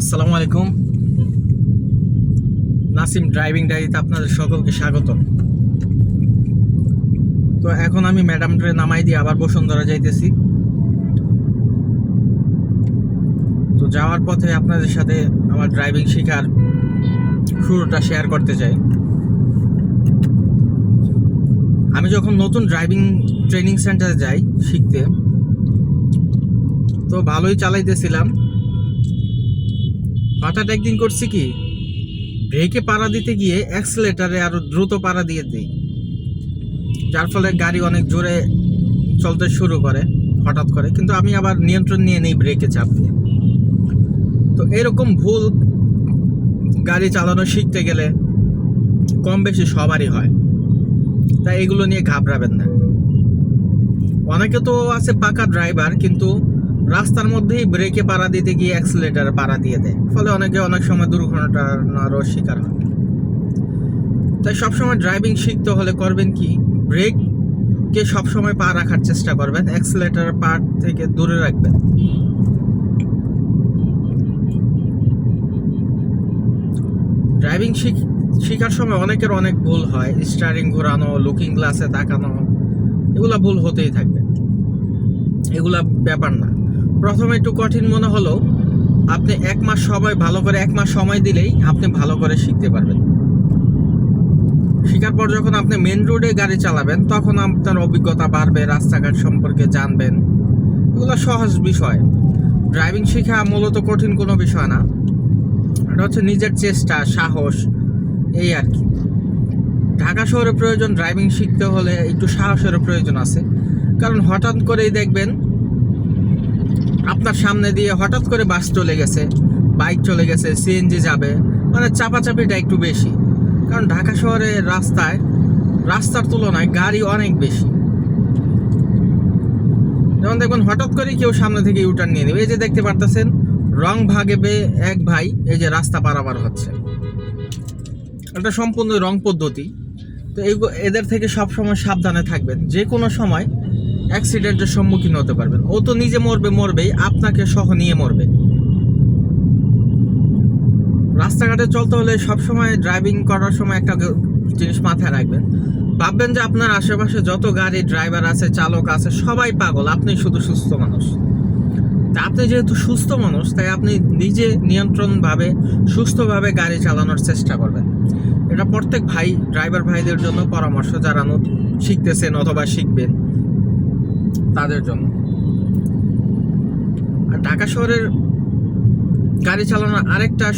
আসসালামু আলাইকুম। নাসিম ড্রাইভিং ডায়েরিতে আপনাদের সকলকে স্বাগত তো এখন আমি ম্যাডাম ট্রে নামাই দিয়ে আবার বসুন্ধরা যাইতেছি। তো যাওয়ার পথে আপনাদের সাথে আমার ড্রাইভিং শেখার শুরুটা শেয়ার করতে চাই। আমি যখন নতুন ড্রাইভিং ট্রেনিং সেন্টারে যাই শিখতে, তো ভালোই চালাইতেছিলাম। হঠাৎ একদিন করছি কি? ব্রেকে পাড়া দিতে গিয়ে অ্যাক্সিলেটারে আরও দ্রুত পাড়া দিয়ে দিই। যার ফলে গাড়ি অনেক জোরে চলতে শুরু করে, হঠাৎ করে। কিন্তু আমি আবার নিয়ন্ত্রণ নিয়ে নেই ব্রেকে চাপ দিয়ে। তো এরকম ভুল গাড়ি চালানো শিখতে গেলে কম বেশি সবারই হয়। তাই এগুলো নিয়ে ঘাবড়াবেন না। অনেকে তো আছে পাকা ড্রাইভার কিন্তু রাস্তার মধ্যেই ব্রেকে পাড়া দিতে গিয়ে অ্যাক্সিলেটার পাড়া দিয়ে দেয়। ফলে অনেকে অনেক সময় দুর্ঘটনারও শিকার হয়। তাই সবসময় ড্রাইভিং শিখতে হলে করবেন কি? ব্রেককে সবসময় পা রাখার চেষ্টা করবেন অ্যাক্সিলেটার পা থেকে দূরে রাখবেন। ড্রাইভিং শিখ, শেখার সময় অনেকের অনেক ভুল হয়। স্টারিং ঘোরানো লুকিং গ্লাসে তাকানো, এগুলা ভুল হতেই থাকবে। এগুলা ব্যাপার না। প্রথমে একটু কঠিন মনে হলো আপনি এক মাস সময়, ভালো করে এক মাস সময় দিলেই আপনি ভালো করে শিখতে পারবেন। শেখার পর যখন আপনি মেন রোডে গাড়ি চালাবেন, তখন আপনার অভিজ্ঞতা বাড়বে, রাস্তাঘাট সম্পর্কে জানবেন। এগুলো সহজ বিষয়। ড্রাইভিং শেখা মূলত কঠিন কোনো বিষয় না। এটা হচ্ছে নিজের চেষ্টা, সাহস, এই আর কি। ঢাকা শহরে প্রয়োজন ড্রাইভিং শিখতে হলে একটু সাহসের প্রয়োজন আছে। কারণ হঠাৎ করেই দেখবেন আপনার সামনে দিয়ে হঠাৎ করে বাস চলে গেছে, বাইক চলে গেছে সিএনজি যাবে মানে চাপাচাপিটা একটু বেশি। কারণ ঢাকা শহরে রাস্তায়, রাস্তার তুলনায় গাড়ি অনেক বেশি। যেমন দেখবেন হঠাৎ করে কেউ সামনে থেকে ইউটার্ন নিয়ে নেবে। এই যে দেখতে পারতেছেন, রং ভাগে বে এক ভাই এই যে রাস্তা পারাপার হচ্ছে। এটা সম্পূর্ণ রং পদ্ধতি। তো এই এদের থেকে সবসময় সাবধানে থাকবেন। যে কোনো সময় অ্যাক্সিডেন্টের সম্মুখীন হতে পারবেন। ও তো নিজে মরবে, মরবেই। আপনাকে সহ নিয়ে মরবে। রাস্তাঘাটে চলতে হলে সবসময় ড্রাইভিং করার সময় একটা জিনিস মাথায় রাখবেন। ভাববেন যে আপনার আশেপাশে যত গাড়ি ড্রাইভার আছে, চালক আছে, সবাই পাগল। আপনি শুধু সুস্থ মানুষ। তা আপনি যেহেতু সুস্থ মানুষ, তাই আপনি নিজে নিয়ন্ত্রণভাবে, সুস্থভাবে গাড়ি চালানোর চেষ্টা করবেন। এটা প্রত্যেক ভাই ড্রাইভার ভাইদের জন্য পরামর্শ। যারা শিখতেছেন অথবা শিখবেন তাদের জন্য। আর ঢাকা শহরের গাড়ি চালানোর আরেকটা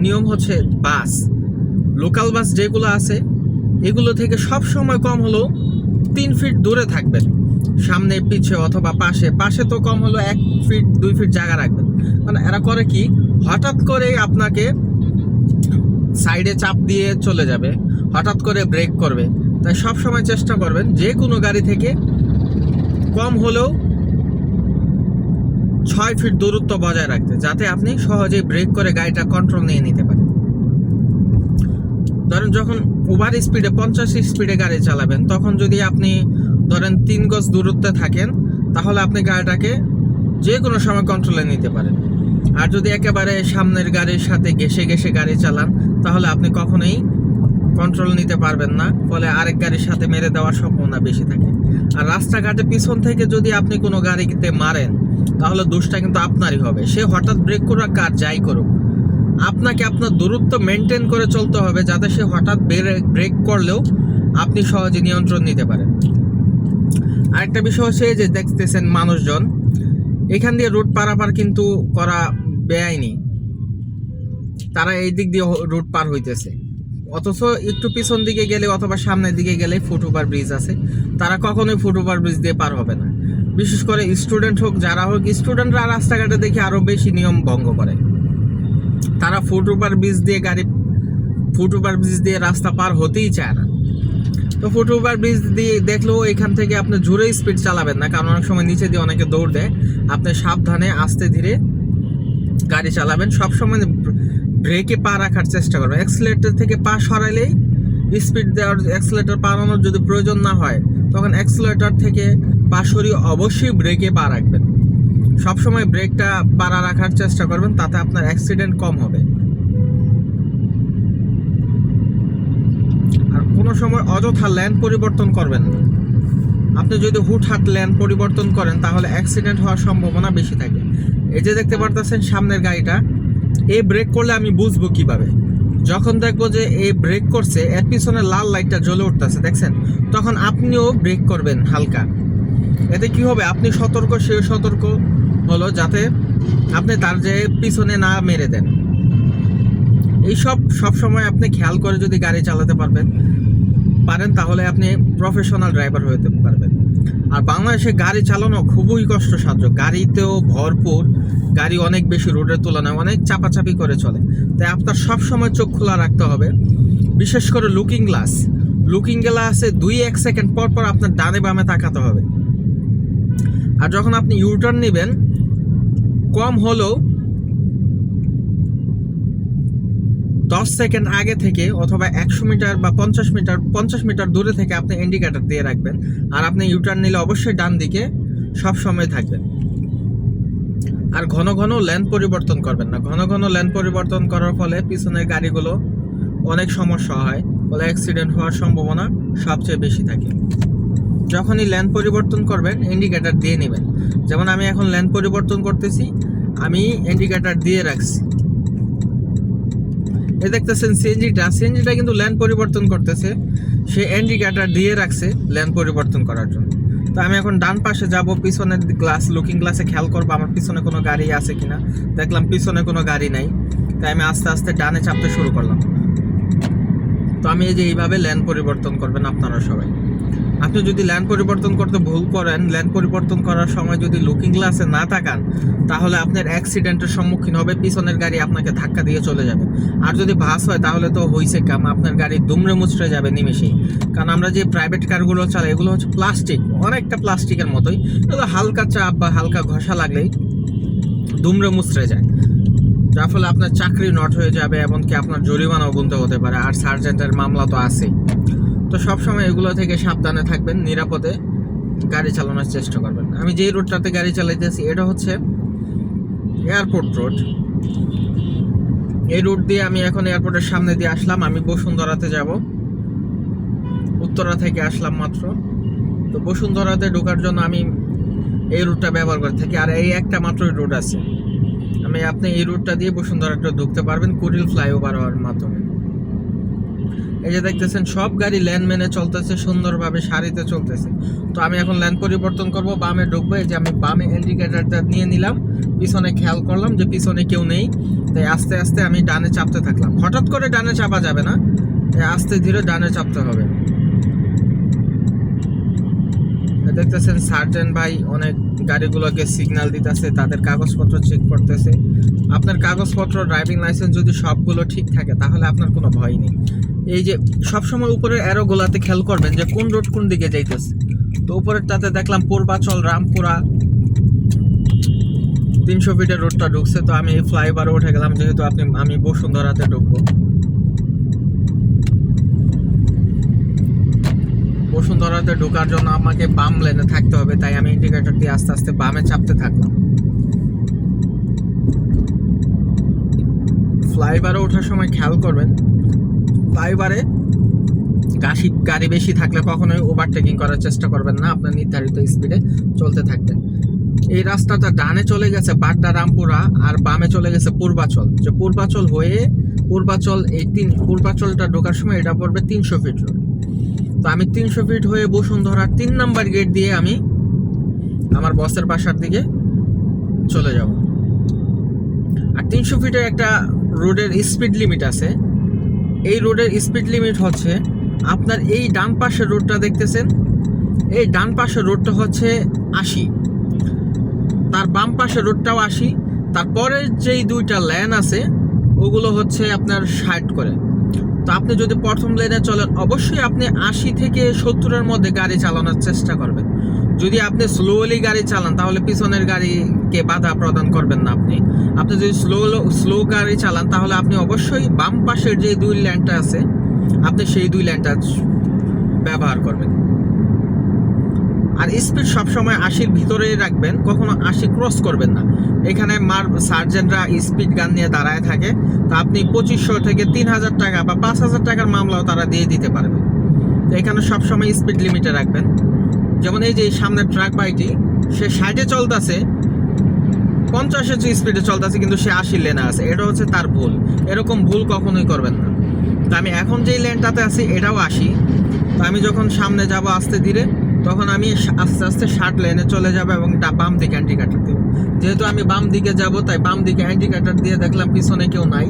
নিয়ম হচ্ছে বাস। লোকাল বাস যেগুলো আছে, এগুলো থেকে সব সময় কম হলেও তিন ফিট দূরে থাকবেন। সামনে, পিছে অথবা পাশে। পাশে তো কম হলো এক ফিট, দুই ফিট জায়গা রাখবেন। মানে এরা করে কি, হঠাৎ করে আপনাকে সাইডে চাপ দিয়ে চলে যাবে। হঠাৎ করে ব্রেক করবে। তাই সব সময় চেষ্টা করবেন যে কোনো গাড়ি থেকে কম হলেও ছয় ফিট দূরত্ব বজায় রাখতে, যাতে আপনি সহজেই ব্রেক করে গাড়িটা কন্ট্রোল নিয়ে নিতে পারেন। ধরেন যখন ওভার স্পিডে পঞ্চাশ স্পিডে গাড়ি চালাবেন, তখন যদি আপনি ধরেন তিন গজ দূরত্বে থাকেন, তাহলে আপনি গাড়িটাকে যে কোনো সময় কন্ট্রোলে নিতে পারেন। আর যদি একেবারে সামনের গাড়ির সাথে ঘেসে ঘেসে গাড়ি চালান, তাহলে আপনি কখনোই কন্ট্রোল নিতে পারবেন না, ফলে আরেক গাড়ির সাথে মেরে দেওয়ার সম্ভাবনা বেশি থাকে। আর রাস্তাঘাটে পিছন থেকে যদি আপনি কোনো গাড়িতে মারেন, তাহলে দোষটা কিন্তু আপনারই হবে। সে হঠাৎ ব্রেক করুক আর যাই করুক। আপনাকে আপনার দূরত্ব মেনটেন করে চলতে হবে যাতে সে হঠাৎ ব্রেক করলেও আপনি সহজে নিয়ন্ত্রণ নিতে পারেন। আরেকটা বিষয় হচ্ছে যে দেখতেছেন মানুষজন, এখান দিয়ে রুট পারাপার কিন্তু করা বেআইনি তারা এই দিক দিয়ে রুট পার হইতেছে। অথচ একটু পিছন দিকে গেলে অথবা সামনের দিকে গেলে ফুটওভার ব্রিজ আছে, তারা কখনোই ফুটওভার ব্রিজ দিয়ে পার হবে না। বিশেষ করে স্টুডেন্ট হোক, যারা হোক স্টুডেন্টরা রাস্তাঘাটে দেখে আরও বেশি নিয়ম ভঙ্গ করে। তারা ফুটওভার ব্রিজ দিয়ে গাড়ি ফুটওভার ব্রিজ দিয়ে রাস্তা পার হতেই চায় না। তো ফুটওভার ব্রিজ দিয়ে দেখলেও এখান থেকে আপনি জোরে স্পিড চালাবেন না, কারণ অনেক সময় নিচে দিয়ে অনেকে দৌড় দেয়। আপনি সাবধানে, আস্তে ধীরে গাড়ি চালাবেন। সবসময় ব্রেকে পা রাখার চেষ্টা করবেন অ্যাক্সিলেটর থেকে পা সরাইলেই স্পিড দেওয়ার অ্যাক্সিলেটর পালানোর যদি প্রয়োজন না হয়, তখন অ্যাক্সিলেটর থেকে পা সরিয়ে অবশ্যই ব্রেকে পা রাখবেন। সবসময় ব্রেকটা পাড়া রাখার চেষ্টা করবেন, তাতে আপনার অ্যাক্সিডেন্ট কম হবে। আর কোনো সময় অযথা ল্যান্ড পরিবর্তন করবেন না। আপনি যদি হুটহাট ল্যান্ড পরিবর্তন করেন, তাহলে অ্যাক্সিডেন্ট হওয়ার সম্ভাবনা বেশি থাকে। এই যে দেখতে পারতেছেন সামনের গাড়িটা এই ব্রেক করলে আমি বুঝব কীভাবে। যখন দেখব যে এই ব্রেক করছে, এর পিছনে লাল লাইটটা জ্বলে উঠতেছে, দেখছেন? তখন আপনিও ব্রেক করবেন হালকা। এতে কি হবে? আপনি সতর্ক, সে সতর্ক হলো যাতে আপনি তার যে পিছনে না মেরে দেন। এইসব সব সময় আপনি খেয়াল করে যদি গাড়ি চালাতে পারবেন, পারেন, তাহলে আপনি প্রফেশনাল ড্রাইভার হতে পারবেন। আর বাংলাদেশে গাড়ি চালানো খুবই কষ্টসাধ্য। গাড়িতেও ভরপুর, গাড়ি অনেক বেশি রোডের তুলনায় অনেক চাপাচাপি করে চলে। তাই আপনার সব সময় চোখ খোলা রাখতে হবে। বিশেষ করে লুকিং গ্লাস লুকিং গ্লাসে দুই এক সেকেন্ড পর পর আপনার ডানে বামে তাকাতে হবে। আর যখন আপনি ইউটার্ন নেবেন, কম হলেও দশ সেকেন্ড আগে থেকে অথবা একশো মিটার বা পঞ্চাশ মিটার পঞ্চাশ মিটার দূরে থেকে আপনি ইন্ডিকেটার দিয়ে রাখবেন। আর আপনি ইউটার্ন নিলে অবশ্যই ডান দিকে সব সময় থাকবেন। আর ঘন ঘন ল্যান্ড পরিবর্তন করবেন না। ঘন ঘন ল্যান্ড পরিবর্তন করার ফলে পিছনের গাড়িগুলো অনেক সমস্যা হয়, ফলে অ্যাক্সিডেন্ট হওয়ার সম্ভাবনা সবচেয়ে বেশি থাকে। যখনই ল্যান্ড পরিবর্তন করবেন ইন্ডিকেটার দিয়ে নেবেন। যেমন আমি এখন ল্যান্ড পরিবর্তন করতেছি, আমি ইন্ডিকেটার দিয়ে রাখছি। এ দেখতেছেন সিএনজিটা সিএনজিটা কিন্তু ল্যান্ড পরিবর্তন করতেছে। সে ইন্ডিকেটার দিয়ে রাখছে ল্যান্ড পরিবর্তন করার জন্য। তো আমি এখন ডান পাশে যাব, পিছনের গ্লাস লুকিং গ্লাসে খেয়াল করব আমার পিছনে কোনো গাড়ি আছে কিনা। দেখলাম পিছনে কোনো গাড়ি নাই। তাই আমি আস্তে আস্তে ডানে চাপতে শুরু করলাম। তো আমি এই যে এইভাবে ল্যান্ড পরিবর্তন করবেন আপনারা সবাই। আপনি যদি ল্যান্ড পরিবর্তন করতে ভুল করেন, ল্যান্ড পরিবর্তন করার সময় যদি লুকিং গ্লাসে না তাকান, তাহলে আপনার অ্যাক্সিডেন্টের সম্মুখীন হবে, পিছনের গাড়ি আপনাকে ধাক্কা দিয়ে চলে যাবে। আর যদি ভাস হয়, তাহলে তো হইছে কাম, আপনার গাড়ি দুমড়ে মুচড়ে যাবে নিমেষেই। কারণ আমরা যে প্রাইভেট কারগুলো চালাই, এগুলো হচ্ছে প্লাস্টিক অনেকটা প্লাস্টিকের মতোই। এগুলো হালকা চাপ বা হালকা ঘষা লাগলেই দুমড়ে মুচড়ে যায়। যার ফলে আপনার চাকরি নট হয়ে যাবে, এমনকি আপনার জরিমানাও গুনতে হতে পারে, আর সার্জেন্টের মামলা তো আছেই। তো সবসময় এগুলো থেকে সাবধানে থাকবেন, নিরাপদে গাড়ি চালানোর চেষ্টা করবেন। আমি যেই রোডটাতে গাড়ি চালাইতেছি, এটা হচ্ছে এয়ারপোর্ট রোড। এই রুট দিয়ে আমি এখন এয়ারপোর্টের সামনে দিয়ে আসলাম। আমি বসুন্ধরাতে যাব। উত্তরা থেকে আসলাম মাত্র। তো বসুন্ধরাতে ঢোকার জন্য আমি এই রুটটা ব্যবহার করে থাকি। আর এই একটা মাত্র রুট আছে। আমি আপনি এই রুটটা দিয়ে বসুন্ধরাটা ঢুকতে পারবেন কুড়িল ফ্লাইওভার হওয়ার মাধ্যমে। এই যে দেখতেছেন, সব গাড়ি ল্যান মেনে চলতেছে, সুন্দরভাবে সারিতে চলতেছে। তো আমি এখন ল্যান পরিবর্তন করব, বামে ঢুকবো, এই যে আমি বামে ইন্ডিকেটারটা নিয়ে নিলাম, পিছনে খেয়াল করলাম যে পিছনে কেউ নেই। তাই আস্তে আস্তে আমি ডানে চাপতে থাকলাম। হঠাৎ করে ডানে চাপা যাবে না আস্তে ধীরে ডানে চাপতে হবে। দেখতেছেন সার্জেন্ট ভাই অনেক গাড়িগুলোকে সিগন্যাল দিতেছে, তাদের কাগজপত্র চেক করতেছে। আপনার কাগজপত্র ড্রাইভিং লাইসেন্স যদি সবগুলো ঠিক থাকে, তাহলে আপনার কোনো ভয় নেই। এই যে সবসময় উপরের অ্যারোগুলাতে খেয়াল করবেন যে কোন রোড কোন দিকে যাইতেছে। তো উপরের তাতে দেখলাম পূর্বাচল, রামপুরা। তিনশো ফিটের রোডটা ঢুকছে, তো আমি এই ফ্লাইওভারে উঠে গেলাম, যেহেতু আপনি, আমি বসুন্ধরাতে ঢুকবো। বসুন্ধরাতে ঢোকার জন্য আমাকে বাম লেনে থাকতে হবে, তাই আমি ইন্ডিকেটর দিয়ে আস্তে আস্তে বামে চাপতে থাকলাম। ফ্লাইওভারে ওঠার সময় খেয়াল করবেন ফ্লাইওভারে গাড়ি গাড়ি বেশি থাকলে কখনোই ওভারটেকিং করার চেষ্টা করবেন না, আপনার নির্ধারিত স্পিডে চলতে থাকবেন। এই রাস্তাটা ডানে চলে গেছে বাড্ডা রামপুরা আর বামে চলে গেছে পূর্বাচল। যে পূর্বাচল হয়ে, পূর্বাচল এই তিন, পূর্বাচলটা ঢোকার সময় এটা পড়বে তিনশো ফিট রোড তো আমি তিনশো ফিট হয়ে বসুন্ধরার তিন নাম্বার গেট দিয়ে আমি আমার বসের বাসার দিকে চলে যাব। আর তিনশো ফিটের একটা রোডের স্পিড লিমিট আছে। এই রোডের স্পিড লিমিট হচ্ছে আপনার এই ডান পাশের রোডটা দেখতেছেন? এই ডান পাশের রোডটা হচ্ছে আশি। তার বাম পাশের রোডটাও আশি। তারপরের যেই দুইটা ল্যান আছে, ওগুলো হচ্ছে আপনার ষাট করে। তো আপনি যদি প্রথম লেনে চলেন, অবশ্যই আপনি আশি থেকে সত্তরের মধ্যে গাড়ি চালানোর চেষ্টা করবেন। যদি আপনি স্লোলি গাড়ি চালান, তাহলে পিছনের গাড়িকে বাধা প্রদান করবেন না আপনি। আপনি যদি স্লো স্লো গাড়ি চালান, তাহলে আপনি অবশ্যই বাম পাশের যে দুই ল্যান্ডটা আছে, আপনি সেই দুই ল্যান্ডটা ব্যবহার করবেন। আর স্পিড সবসময় আশির ভিতরেই রাখবেন, কখনো আশি ক্রস করবেন না। এখানে মার সার্জেন্টরা স্পিড গান নিয়ে দাঁড়ায় থাকে, তো আপনি পঁচিশশো থেকে তিন হাজার টাকা বা পাঁচ হাজার টাকার মামলাও তারা দিয়ে দিতে পারবে। তো এখানে সবসময় স্পিড লিমিটে রাখবেন। যেমন এই যে সামনের ট্রাক বাইকটি সে ষাটে চলতেছে, পঞ্চাশের যে স্পিডে চলতেছে, কিন্তু সে আশি লেনে আছে। এটা হচ্ছে তার ভুল। এরকম ভুল কখনোই করবেন না। তো আমি এখন যেই লেনটাতে আছি, এটাও আসি তো আমি যখন সামনে যাব আস্তে ধীরে তখন আমি আস্তে আস্তে ষাট লেনে চলে যাব এবং বাম দিকে অ্যান্টিকাটার দেবো। যেহেতু আমি বাম দিকে যাব, তাই বাম দিকে অ্যান্টিকাটার দিয়ে দেখলাম পিছনে কেউ নাই।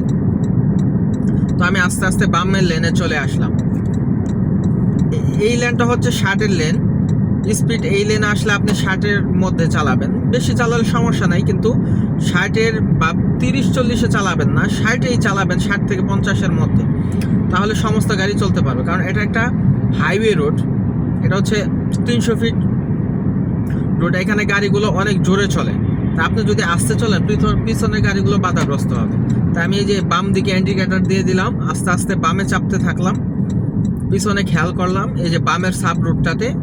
তো আমি আস্তে আস্তে বামের লেনে চলে আসলাম। এই লেনটা হচ্ছে ষাটের লেন স্পিড এই লেনে আসলে আপনি ষাটের মধ্যে চালাবেন। বেশি চালালে সমস্যা নাই, কিন্তু ষাটের বা তিরিশ চল্লিশে চালাবেন না। ষাটেই চালাবেন ষাট থেকে পঞ্চাশের মধ্যে। তাহলে সমস্ত গাড়ি চলতে পারবে। কারণ এটা একটা হাইওয়ে রোড এটা হচ্ছে তিনশো ফিট রোড এখানে গাড়িগুলো অনেক জোরে চলে। তা আপনি যদি আসতে চলেন, পিছন- পিছনের গাড়িগুলো বাধাগ্রস্ত হবে। তা আমি এই যে বাম দিকে ইন্ডিকেটার দিয়ে দিলাম, আস্তে আস্তে বামে চাপতে থাকলাম। পিছনে খেয়াল করলাম, এই যে বামের সাব রুটটাতে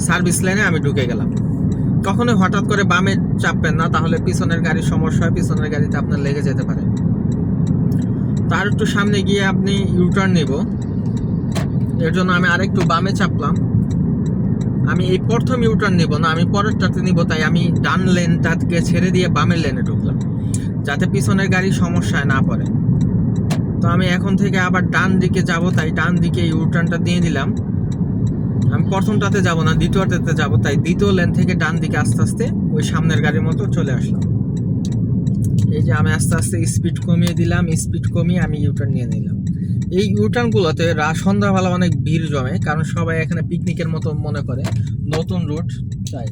সার্ভিস লাইনে আমি ঢুকে গেলাম। কখনোই হঠাৎ করে বামে চাপবেন না, তাহলে পিছনের গাড়ির সমস্যা হয়, পিছনের গাড়িতে আপনার লেগে যেতে পারে। তার একটু সামনে গিয়ে আপনি ইউটার্ন নেব। এর জন্য আমি আরেকটু বামে চাপলাম। আমি এই প্রথম ইউটার্ন নেব না, আমি পরেরটাতে নিব, তাই আমি ডান লেনটাকে ছেড়ে দিয়ে বামের লেনে ঢুকলাম, যাতে পিছনের গাড়ি সমস্যায় না পড়ে। তো আমি এখন থেকে আবার ডান দিকে যাব, তাই ডান দিকে ইউটার্নটা দিয়ে দিলাম। আমি প্রথমটাতে যাব না, দ্বিতীয়টাতে যাব, তাই দ্বিতীয় লেন থেকে ডান দিকে আস্তে আস্তে ওই সামনের গাড়ির মতো চলে আসলাম। এই যে আমি আস্তে আস্তে স্পিড কমিয়ে দিলাম স্পিড কমিয়ে আমি ইউটার্ন নিয়ে নিলাম। এই ইউটার্নগুলোতে সন্ধ্যাবেলা অনেক ভিড় জমে, কারণ সবাই এখানে পিকনিকের মতো মনে করে, নতুন রুট তাই।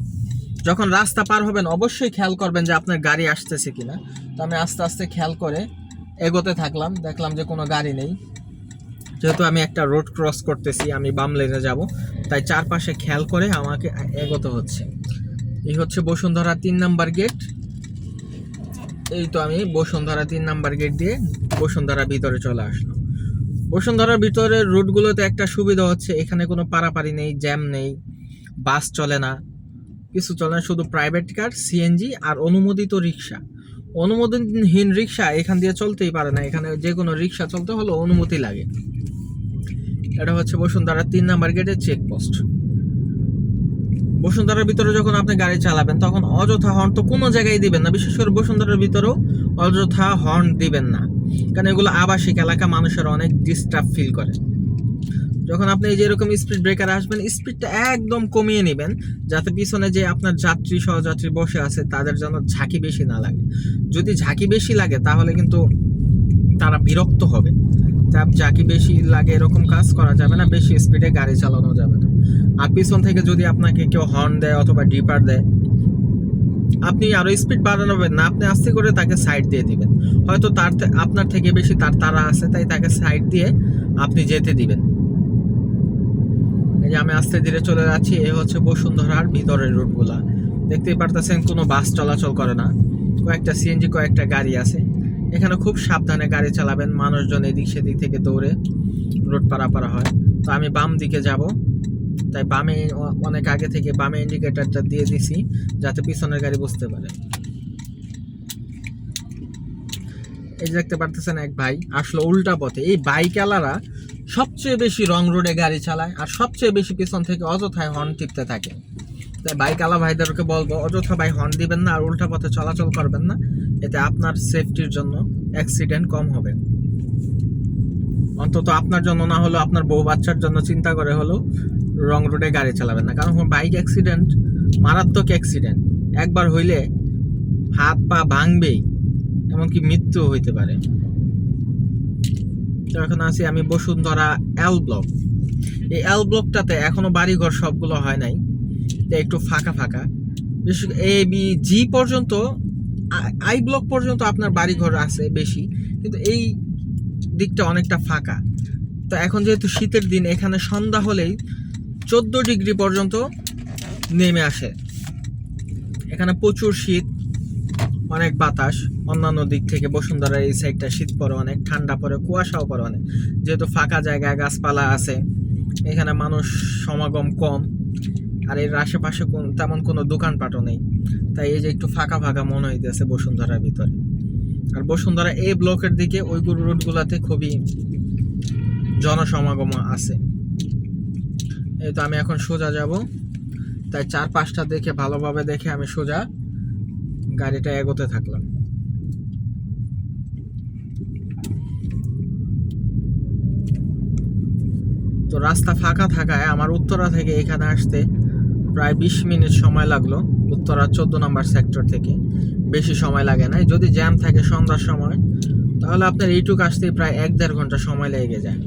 যখন রাস্তা পার হবেন, অবশ্যই খেয়াল করবেন যে আপনার গাড়ি আসতেছে কিনা। তো আমি আস্তে আস্তে খেয়াল করে এগোতে থাকলাম, দেখলাম যে কোনো গাড়ি নেই। যেহেতু আমি একটা রোড ক্রস করতেছি, আমি বাম লেনে যাব, তাই চারপাশে খেয়াল করে আমাকে এগোতে হচ্ছে। এই হচ্ছে বসুন্ধরা তিন নাম্বার গেট এই তো আমি বসুন্ধরা তিন নাম্বার গেট দিয়ে বসুন্ধরা ভিতরে চলে আসলাম। বসুন্ধরার ভিতরের রুটগুলোতে একটা সুবিধা হচ্ছে, এখানে কোনো পারাপারি নেই জ্যাম নেই বাস চলে না, কিছু চলে না, শুধু প্রাইভেট কার সিএনজি আর অনুমোদিত রিক্সা অনুমোদনহীন রিক্সা এখান দিয়ে চলতেই পারে না, এখানে যে কোনো রিক্সা চলতে হলে অনুমতি লাগে। এটা হচ্ছে বসুন্ধরা তিন নাম্বার গেটের চেকপোস্ট বসুন্ধরার ভিতরে যখন আপনি গাড়ি চালাবেন, তখন অযথা হর্ন তো কোনো জায়গায় দিবেন না। বিশেষ করে বসুন্ধরার ভিতরেও অযথা হর্ন দিবেন না। কারণ এগুলো আবাসিক এলাকা, মানুষের অনেক ডিস্টার্ব ফিল করে। যখন আপনি এই যে এরকম স্পিড ব্রেকার আসবেন স্পিডটা একদম কমিয়ে নেবেন, যাতে পিছনে যে আপনার যাত্রী, সহযাত্রী বসে আছে, তাদের যেন ঝাঁকি বেশি না লাগে। যদি ঝাঁকি বেশি লাগে, তাহলে কিন্তু তারা বিরক্ত হবে। চাপ ঝাঁকি বেশি লাগে এরকম কাজ করা যাবে না, বেশি স্পিডে গাড়ি চালানো যাবে না। আর পিছন থেকে যদি আপনাকে কেউ হর্ন দেয় অথবা ডিপার দেয়, আপনি আরও স্পিড বাড়ানোবেন না, আপনি আস্তে করে তাকে সাইড দিয়ে দিবেন। হয়তো তার আপনার থেকে বেশি তার তারা আছে, তাই তাকে সাইড দিয়ে আপনি যেতে দিবেন। এই যে আমি আস্তে ধীরে চলে যাচ্ছি, এ হচ্ছে বসুন্ধরার ভিতরের রুটগুলা। দেখতেই পারতেছেন, কোনো বাস চলাচল করে না। কয়েকটা সিএনজি কয়েকটা গাড়ি আছে। এখানে খুব সাবধানে গাড়ি চালাবেন, মানুষজন এদিক সেদিক থেকে দৌড়ে রোড পারাপারা হয়। তো আমি বাম দিকে যাব। তাই বামে অনেক আগে থেকে বামে ইন্ডিকেটারটা দিয়ে দিছি, যাতে পিছনের গাড়ি বুঝতে পারে। এই যে দেখতে পারতেছেন এক ভাই, আসলে উল্টা পথে। এই বাইকালারা সবচেয়ে বেশি রং রোডে গাড়ি চালায় আর সবচেয়ে বেশি পিছন থেকে অযথায় হর্ন টিপতে থাকে। তাই বাইকালা ভাইদেরকে বলব, অযথা ভাই হর্ন দিবেন না আর উল্টা পথে চলাচল করবেন না। এতে আপনার সেফটির জন্য অ্যাক্সিডেন্ট কম হবে। অন্তত আপনার জন্য না হলেও আপনার বউ বাচ্চার জন্য চিন্তা করে হলেও রং রোডে গাড়ি চালাবেন না। কারণ বাইক অ্যাক্সিডেন্ট মারাত্মক অ্যাক্সিডেন্ট একবার হইলে হাত পা ভাঙবেই, এমনকি মৃত্যু হইতে পারে। তো এখন আছি আমি বসুন্ধরা এল ব্লক এই এল ব্লকটাতে এখনও বাড়িঘর সবগুলো হয় নাই। একটু ফাঁকা ফাঁকা। বিশেষ এ বি জি পর্যন্ত আই ব্লক পর্যন্ত আপনার বাড়িঘর আছে বেশি। কিন্তু এই দিকটা অনেকটা ফাঁকা। তো এখন যেহেতু শীতের দিন, এখানে সন্ধ্যা হলেই চোদ্দ ডিগ্রি পর্যন্ত নেমে আসে। এখানে প্রচুর শীত, অনেক বাতাস, অন্যান্য দিক থেকে বসুন্ধরার এই সাইডটা শীত পড়ে অনেক, ঠান্ডা পড়ে কুয়াশাও পড়ে অনেক। যেহেতু ফাঁকা জায়গায় গাছপালা আছে, এখানে মানুষ সমাগম কম, আর এর আশেপাশে কোন, তেমন কোনো দোকানপাটও নেই। তাই এই যে একটু ফাঁকা ফাঁকা মনে হইতেছে বসুন্ধরার ভিতরে। আর বসুন্ধরা এই ব্লকের দিকে ওই রুটগুলোতে খুবই জনসমাগম আছে। এই তো আমি এখন সোজা যাব। তাই চার পাঁচটা দেখে ভালোভাবে দেখে আমি সোজা গাড়িটা এগোতে থাকলাম। তো রাস্তা ফাঁকা থাকায় আমার উত্তরা থেকে এখানে আসতে প্রায় বিশ মিনিট সময় লাগল উত্তরা চোদ্দ নম্বর সেক্টর থেকে। বেশি সময় লাগে না যদি জ্যাম থাকে সন্ধ্যার সময়, তাহলে আপনার এইটুক আসতে প্রায় এক দেড় ঘণ্টা সময় লেগে যায়।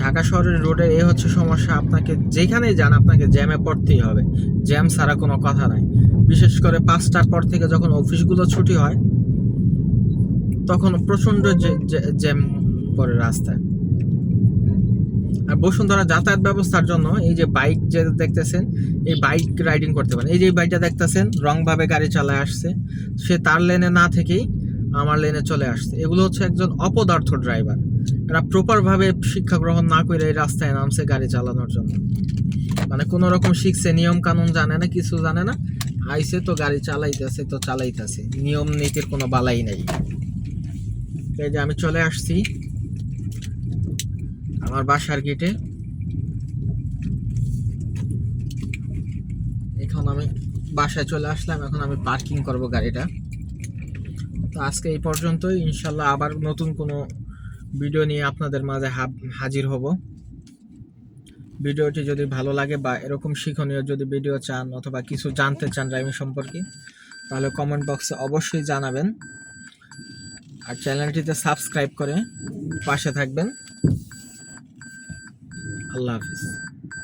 ঢাকা শহরের রোডে এই হচ্ছে সমস্যা। আপনাকে যেখানেই যান, আপনাকে জ্যামে পড়তেই হবে। জ্যাম ছাড়া কোনো কথা নাই। বিশেষ করে পাঁচটার পর থেকে যখন অফিসগুলো ছুটি হয়, তখন প্রচণ্ড জ্যাম পড়ে রাস্তায়। আর বসুন্ধরা যাতায়াত ব্যবস্থার জন্য এই যে বাইক যে দেখতেছেন, এই বাইক রাইডিং করতে পারেন। এই যে বাইকটা দেখতেছেন, রংভাবে গাড়ি চালায় আসছে। সে তার লেনে না থেকেই আমার লেনে চলে আসছে। এগুলো হচ্ছে একজন অপদার্থ ড্রাইভার। এরা প্রপারভাবে শিক্ষা গ্রহণ না করে এই রাস্তায় নামছে গাড়ি চালানোর জন্য। মানে কোনো রকম শিখছে, নিয়ম কানুন জানে না, কিছু জানে না। আইসে তো গাড়ি চালাইতেছে তো চালাইতেছে, নিয়ম নীতির কোনো বালাই নেই। এই যে আমি চলে আসছি আমার বাসার গেটে। এখন আমি বাসায় চলে আসলাম, এখন আমি পার্কিং করব গাড়িটা। তো আজকে এই পর্যন্তই, ইনশাল্লাহ আবার নতুন কোনো ভিডিও নিয়ে আপনাদের মাঝে হাজির হব। ভিডিওটি যদি ভালো লাগে বা এরকম শিক্ষণীয় যদি ভিডিও চান অথবা কিছু জানতে চান ড্রাইভিং সম্পর্কে, তাহলে কমেন্ট বক্সে অবশ্যই জানাবেন। আর চ্যানেলটিতে সাবস্ক্রাইব করে পাশে থাকবেন। আল্লাহ হাফিজ।